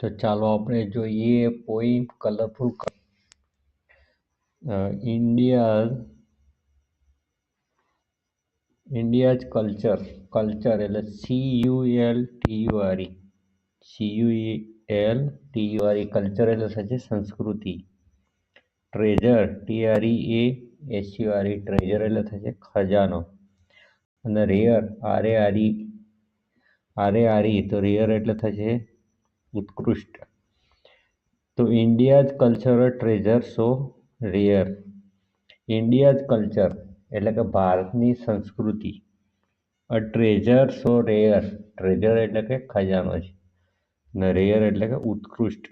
તો ચાલો આપણે જોઈએ poem colourful India India's culture culture એટલે C U L T U E C U L T U E culture એટલે થશે સંસ્કૃતિ. Treasure T E A S E treasure એટલે થશે ખજાનો. અને રેયર આરે આરી આરે આરી તો રેયર એટલે થશે ઉત્કૃષ્ટ. તો India's cultural treasure so rare India's culture એટલે કે ભારતની સંસ્કૃતિ. A treasure so rare treasure એટલે કે ખજાનો છે ને રેયર એટલે કે ઉત્કૃષ્ટ.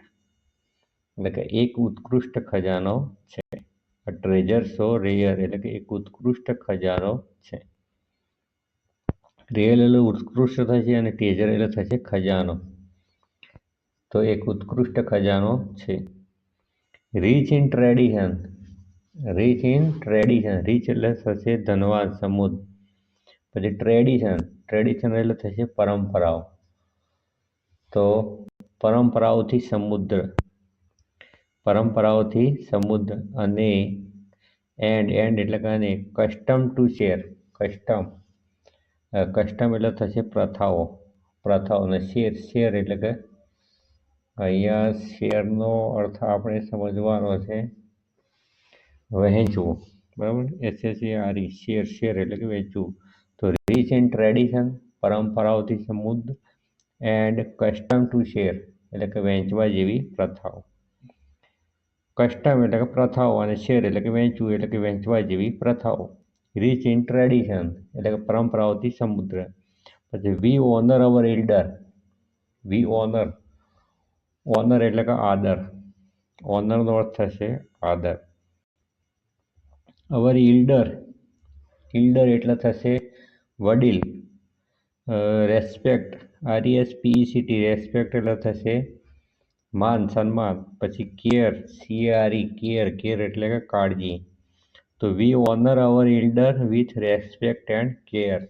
એટલે કે એક ઉત્કૃષ્ટ ખજાનો છે. અ ટ્રેઝર સો રેયર એટલે કે એક ઉત્કૃષ્ટ ખજાનો છે. રેયર એટલે ઉત્કૃષ્ટ થશે અને ટ્રેઝર એટલે થશે ખજાનો. તો એક ઉત્કૃષ્ટ ખજાનો છે. Rich in tradition rich in tradition rich એટલે થશે ધનવાન સમુદ્ર પછી ટ્રેડિશન ટ્રેડિશન એટલે થશે પરંપરાઓ. તો પરંપરાઓથી સમુદ્ર પરંપરાઓથી સમુદ્ર અને એન્ડ એન્ડ એટલે કે custom to share custom custom એટલે થશે પ્રથાઓ. પ્રથાઓ અને શેર શેર એટલે કે અહીંયા શેરનો અર્થ આપણે સમજવાનો છે. વહેંચવું બરાબર? એસએસસી આરી શેર શેર એટલે કે વેચવું. તો રીચ એન્ડ ટ્રેડિશન પરંપરાઓથી સમૃદ્ધ એન્ડ કસ્ટમ ટુ શેર એટલે કે વહેંચવા જેવી પ્રથાઓ. કસ્ટમ એટલે કે પ્રથાઓ અને શેર એટલે કે વહેંચવું એટલે કે વહેંચવા જેવી પ્રથાઓ. રીચ ઇન ટ્રેડિશન એટલે કે પરંપરાઓથી સમુદ્ર પછી we honour our elder we honour honour એટલે કે આદર. ઓનરનો અર્થ થશે આદર. અવર ઇલ્ડર ઇલ્ડર એટલે થશે વડીલ. રેસ્પેક્ટ આરઈએસ પીઈસીટી રેસ્પેક્ટ એટલે થશે માન, સન્માન. પછી કેર સીઆરઈ કેર કેર એટલે કે કાળજી. તો we honour our elder with respect and care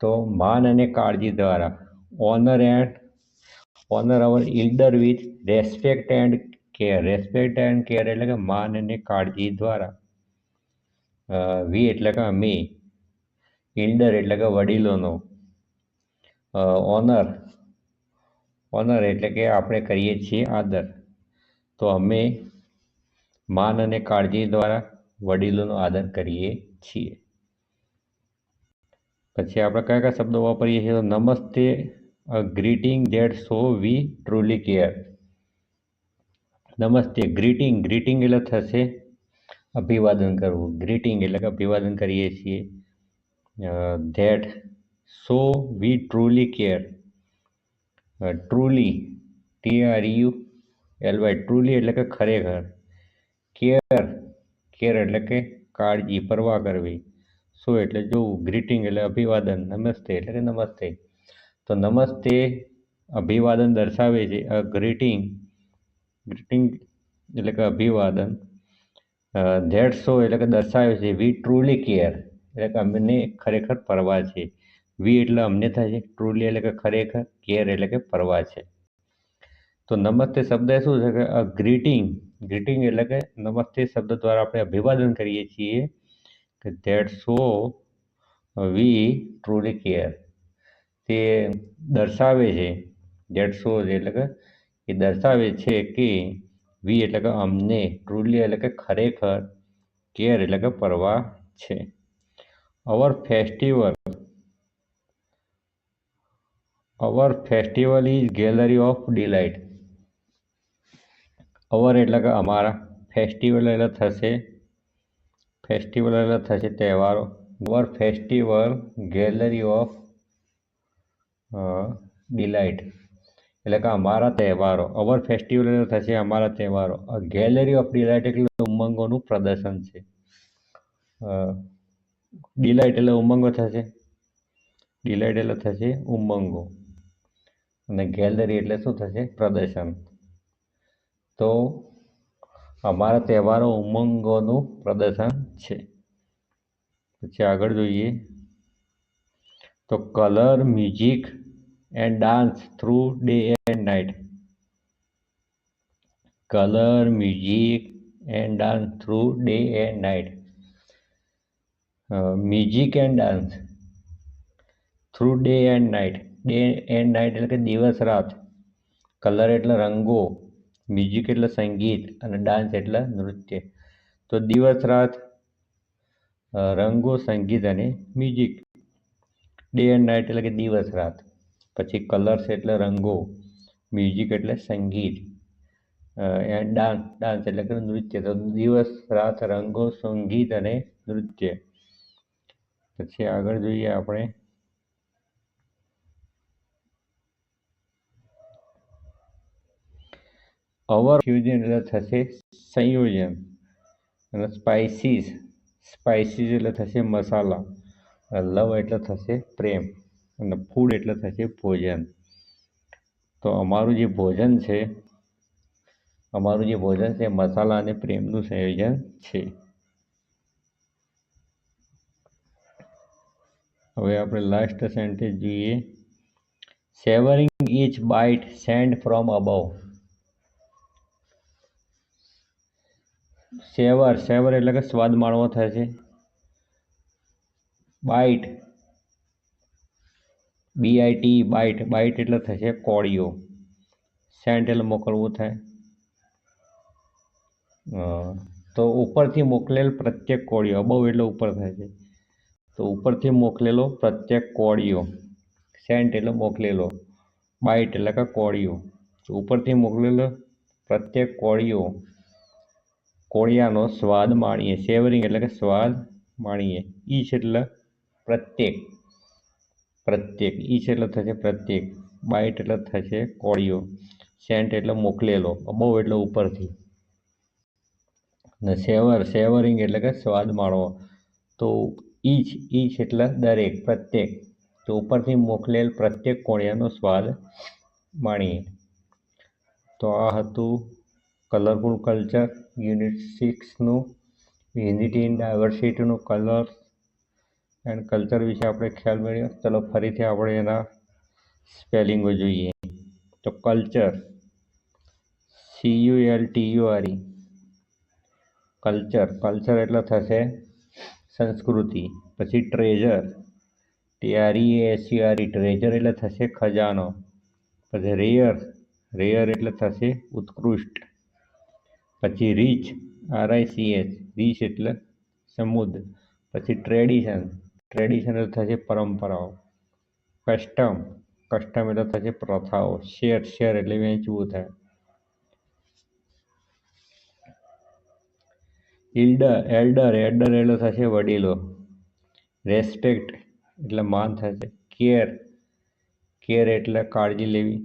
તો માન અને કાળજી દ્વારા. Honour and honour our elder with respect and care respect and care એટલે કે માન અને કાળજી દ્વારા. વી એટલે કે અમે. ઇલ્ડર એટલે કે વડીલોનો. ઓનર ઓનર એટલે કે આપણે કરીએ છીએ આદર. તો અમે માન અને કાળજી દ્વારા વડીલોનો આદર કરીએ છીએ. પછી આપણે કયા કયા શબ્દો વાપરીએ છીએ? તો namaste greeting that so we truly care. Namaste, greeting greeting એટલે થશે. અભિવાદન કરવું. ગ્રીટિંગ એટલે કે અભિવાદન કરીએ છીએ. That so we truly care. Truly, T R U L Y, truly એટલે કે ખરેખર. કેર કેર એટલે કે કાળજી, પરવા કરવી. સો એટલે જોવું. ગ્રીટિંગ એટલે અભિવાદન. નમસ્તે, એટલે કે નમસ્તે. તો નમસ્તે. અભિવાદન દર્શાવે છે. અ, ગ્રીટિંગ. ગ્રીટિંગ એટલે કે અભિવાદન. ધેટ સો એટલે કે દર્શાવે છે. We truly care. એટલે કે અમને ખરેખર પરવા છે. વી એટલે અમને થાય છે. ટ્રુલી એટલે કે ખરેખર કેર એટલે કે પરવા છે. તો નમસ્તે શબ્દ શું છે કે અ, ગ્રીટિંગ. ગ્રીટિંગ એટલે કે નમસ્તે શબ્દ દ્વારા આપણે અભિવાદન કરીએ છીએ કે that so we truly care. તે દર્શાવે છે ધેટ શોઝ એટલે કે, એ દર્શાવે છે કે વી એટલે કે અમને ટ્રુલી એટલે કે ખરેખર કેર એટલે કે પરવા છે. Our festival our festival is gallery of delight our એટલે કે અમારા ફેસ્ટિવલ એટલે થશે ફેસ્ટિવલ એટલે થશે તહેવારો. Our festival gallery of delight એટલે કે અમારા તહેવારો અવર ફેસ્ટિવલ થશે અમારા તહેવારો. ગેલેરી ઓફ ડિલાઇટ એટલે ઉમંગોનું પ્રદર્શન છે. ડિલાઇટ એટલે ઉમંગો થશે. ડિલાઇટ એટલે થશે ઉમંગો. અને ગેલેરી એટલે શું થશે? પ્રદર્શન. તો અમારા તહેવારો ઉમંગોનું પ્રદર્શન છે. પછી આગળ જોઈએ. તો colour music and dance through day and night colour music and dance through day and night music and dance through day and night day and night એટલે કે દિવસ રાત. કલર એટલે રંગો મ્યુઝિક એટલે સંગીત અને ડાન્સ એટલે નૃત્ય. તો દિવસ રાત રંગો, સંગીત અને મ્યુઝિક ડે એન્ડ નાઇટ એટલે કે દિવસ રાત. પછી કલર્સ એટલે રંગો મ્યુઝિક એટલે સંગીત એન્ડ ડાન્સ ડાન્સ એટલે કે નૃત્ય. તો દિવસ, રાત, રંગો, સંગીત અને નૃત્ય. પછી આગળ જોઈએ આપણે. અવર ફ્યુઝન એટલે થશે સંયોજન. અને સ્પાઇસીસ સ્પાઇસીસ એટલે થશે મસાલા. લવ એટલે થશે પ્રેમ અને ફૂડ એટલે થશે ભોજન. તો અમારું જે ભોજન છે, અમારું જે ભોજન છે મસાલા અને પ્રેમનું સંયોજન છે. હવે આપણે લાસ્ટ સેન્ટેન્સ જોઈએ. Savouring each bite sent from above savour savour એટલે કે સ્વાદ માણવો થાય છે. બાઇટ. BIT byte. બાઇટ એટલે થશે કોળીઓ. સેન્ટ એટલે મોકલવું થાય. તો ઉપરથી મોકલેલ પ્રત્યેક કોળીઓ. બહુ એટલે ઉપર થાય છે. તો ઉપરથી મોકલેલો પ્રત્યેક કોળીઓ. સેન્ટ એટલે મોકલેલો. બાઇટ એટલે કે કોળીઓ. ઉપરથી મોકલેલો પ્રત્યેક કોળીઓ. કોળિયાનો સ્વાદ માણીએ. સેવરિંગ એટલે કે સ્વાદ માણીએ. ઈચ એટલે પ્રત્યેક પ્રત્યેક ઈચ એટલે થશે પ્રત્યેક, બાઇટ એટલે થશે કોળીઓ, સેન્ટ એટલે મોકલેલો અબવ એટલે ઉપરથી. ને સેવર, સેવરિંગ એટલે કે સ્વાદ માણવો. તો ઈચ ઈચ એટલે દરેક, પ્રત્યેક. તો ઉપરથી મોકલેલ પ્રત્યેક કોળિયાનો સ્વાદ માણીએ. તો આ હતું કલરફુલ કલ્ચર યુનિટ સિક્સનું યુનિટી ઇન ડાયવર્સિટીનું કલર એન્ડ કલ્ચર વિશે આપણે ખ્યાલ મેળવ્યો. ચલો, ફરીથી આપણે એના સ્પેલિંગો જોઈએ. તો culture C U culture culture એટલે થશે સંસ્કૃતિ. પછી ટ્રેઝર ટી આર ટ્રેઝર એટલે થશે ખજાનો. પછી રેયર રેયર એટલે થશે ઉત્કૃષ્ટ. પછી rich R C H rich એટલે સમુદ્ર પછી ટ્રેડિશન ટ્રેડિશન એટલે થશે પરંપરાઓ. કસ્ટમ કસ્ટમ એટલે થશે પ્રથાઓ. શેર શેર એટલે વેચવું થાય. ઇલ્ડર એલ્ડર એલ્ડર એટલે થશે વડીલો. રેસ્પેક્ટ એટલે માન થશે કેર કેર એટલે કાળજી લેવી,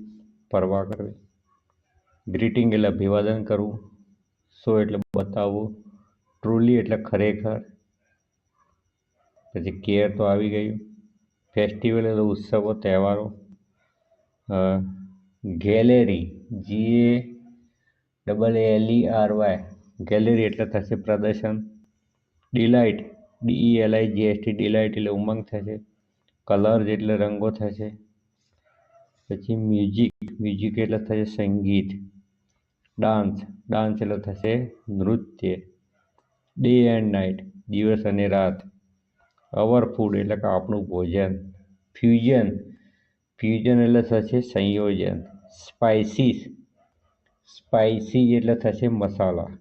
પરવા કરવી. ગ્રીટિંગ એટલે અભિવાદન કરવું. સો એટલે બતાવવું. ટ્રુલી એટલે ખરેખર. પછી કેર તો આવી ગયું. ફેસ્ટિવલ એટલે ઉત્સવો, તહેવારો. Gallery G A double L E R Y gallery એટલે થશે પ્રદર્શન. Delight D E L I G S T delight એટલે ઉમંગ થશે. કલર્સ એટલે રંગો થશે. પછી મ્યુઝિક મ્યુઝિક એટલે થશે સંગીત. ડાન્સ ડાન્સ એટલે થશે નૃત્ય. ડે એન્ડ નાઇટ, દિવસ અને રાત. અવર ફૂડ એટલે કે આપણું ભોજન. ફ્યુઝન ફ્યુઝન એટલે થશે સંયોજન. સ્પાઇસીસ સ્પાઇસી એટલે થશે મસાલા.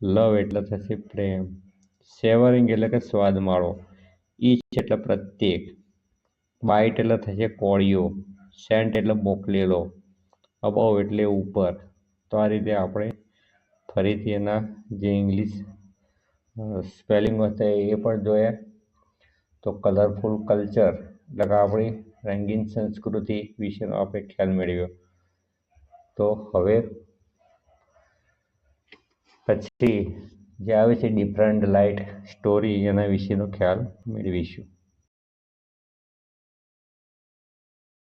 લવ એટલે થશે પ્રેમ. સેવરિંગ એટલે કે સ્વાદ માળો ઈચ એટલે પ્રત્યેક. બાઇટ એટલે થશે કોળીઓ. સેન્ટ એટલે મોકલેલો. અબવ એટલે ઉપર. તો આ રીતે આપણે ફરીથી એના જે ઇંગ્લિશ સ્પેલિંગ હતા એ પણ જોયા. તો કલરફુલ કલ્ચર એટલે આપણી રંગીન સંસ્કૃતિ વિશેનો આપણે ખ્યાલ મેળવ્યો. તો હવે પછી જે આવે છે ડિફરન્ટ લાઇટ સ્ટોરી એના વિશેનો ખ્યાલ મેળવીશું.